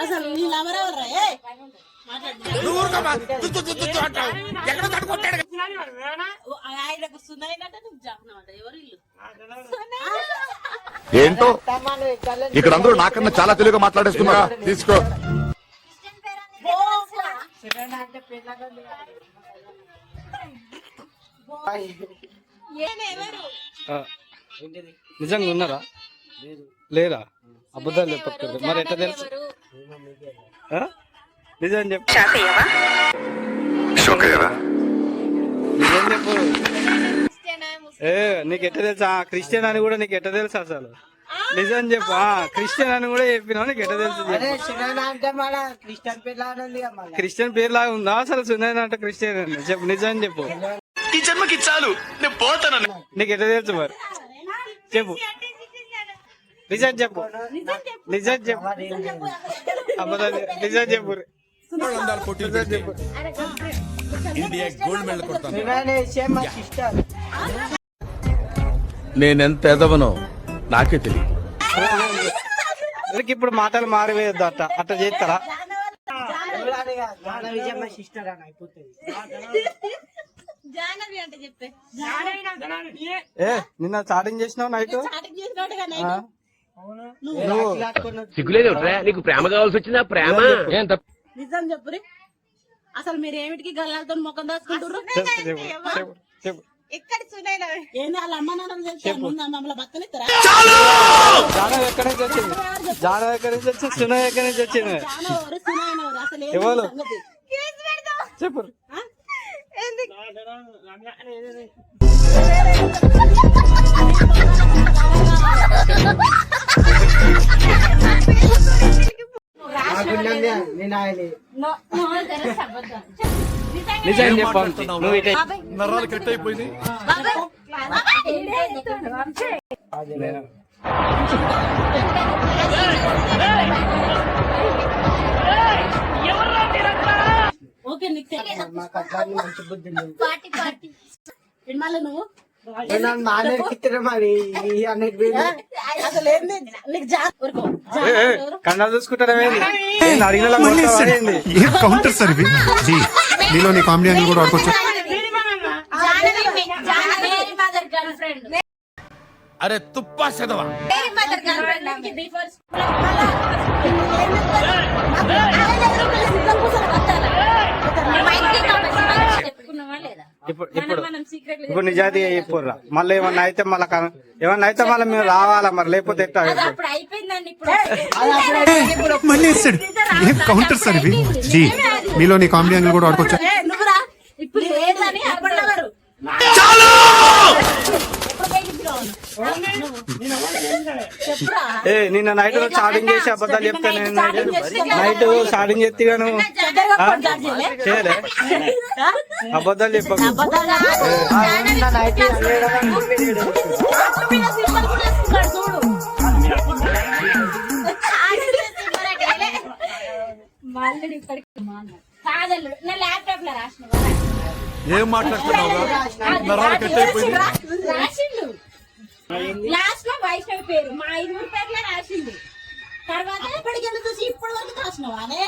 అసలు ఆయనకు సున్నైనట్టు నువ్వు చెప్పినావంట ఎవరు ఇల్లు? ఏంటో? ఇక్కడ అందరూ నాకన్నా చాలా తెలుగుగా మాట్లాడేస్తున్నా తీసుకో. నిజంగా ఉన్నారా? లేరా? అబద్ధాలు చెప్పకూడదు మరి ఎట్లా తెలుసు? నిజం చెప్పు. నిజం చెప్పు. ఏ నీకు ఎట్ట తెలుసు? క్రిస్టియన్ అని కూడా నీకు ఎట్ట తెలుసు అసలు? నిజం చెప్పు. ఆ, క్రిస్టియన్ అని కూడా చెప్పినావు నీకు ఎట్ట తెలుసు క్రిస్టియన్ పేరు లాగా ఉందా అసలు సునైన అంటే క్రిస్టియన్ అని? చెప్పు నిజం చెప్పు. ఈ జన్మకి చాలు నేను పోతాను నీకు ఎట్ట తెలుసు మరి? చెప్పు. నిజం చెప్పు. నిజం చెప్పు. నిజం చెప్పు. ఇండియా గోల్డ్ మెడల్ కొడతాను. నేనెంత ఎదవనో నాకే తెలియదు. ఇప్పుడు మాటలు మారివేయద్దు అట్ట. అట్ట చేస్తారా? నిన్న స్టార్టింగ్ చేసినావు నైట్? సిగ్గులేదు నీకు ప్రేమ కావాల్సి వచ్చిందా ప్రేమ? ఏం తప్ప? నిజం చెప్పురి అసలు మీరు ఏమిటికి గల్లాలతో ముఖం దాచుకుంటారు చెప్పు చెప్పు చెప్పు చెప్పు ఎక్కడ ఏంది వాళ్ళ అమ్మ నాన్నలు తెలుసు ముందు మమ్మల్ని బతకనిస్తారా జానవ్ ఎక్కడి నుంచి వచ్చింది? జానవ్ ఎక్కడి నుంచి వచ్చింది సునవ్ ఎక్కడి నుంచి వచ్చింది? జాన ఎవరు సునైన ఎవరు అసలు ఏంది ఎవరు? సంగతి? చెప్పు? నిజం చెప్పు నువ్వు ఇటే నరాలు కట్ అయిపోయింది ఓకే నీకు తెలియదు మాకు అట్లా మంచి బుద్ధి లేదు మళ్ళీ నువ్వు నేను మానేకిత్తున్నా మరి? ఈ అన్నిటి మీద. అసలు ఏంది? నీకు జా ఊరుకో. జా ఏ, ఏ, ఎవరు? కన్నాలు చూసుకుంటారా ఏంది? ఏంది అడిగిన వాళ్ళ మొత్తం ఏంది? ఏం కౌంటర్ సార్ ఇవి జీ మీలోని కామెడీ కూడా ఆడుకోవచ్చు. అరే తుప్పా చదవా ఇప్పుడు ఇప్పుడు ఇప్పుడు నిజాయితీ అయిపోర్రా మళ్ళీ ఏమన్నా అయితే మళ్ళీ కన- ఏమన్నా అయితే మళ్ళీ మేము రావాలా మరి? లేకపోతే ఎట్లా అప్పుడు అయిపోయిందండి ఇప్పుడు. మళ్ళీ ఇస్తాడు. ఏం కౌంటర్ సార్ ఇవి? జీ మీలోని కామెడీ యాంగిల్ కూడా ఆడుకోవచ్చు? ఏ, నువ్వురా. ఇప్పుడు లేదని అప్పటివారు చెప్పురా ఏ నిన్న నైట్ స్టార్టింగ్ చేసి అబద్ధాలు చెప్తా నేను. నైట్ స్టార్టింగ్ చెప్తే నువ్వు చేయలే? అబద్ధాలు చెప్పకు. అబద్ధాలు కాదు. నన్ను అయితే అట్టు మీద సింబల్ కూడా వేసుకున్నాడు చూడు. మళ్ళీ ఇక్కడికి కాదల్లు నా ల్యాప్టాప్లో రాసిన ఏం మాట్లాడుతున్నావు పేరు. మా ఐదుగురు పేర్లే రాసింది. తర్వాత ఇప్పటికి చూసి ఇప్పటి వరకు రాసినావు? అదే?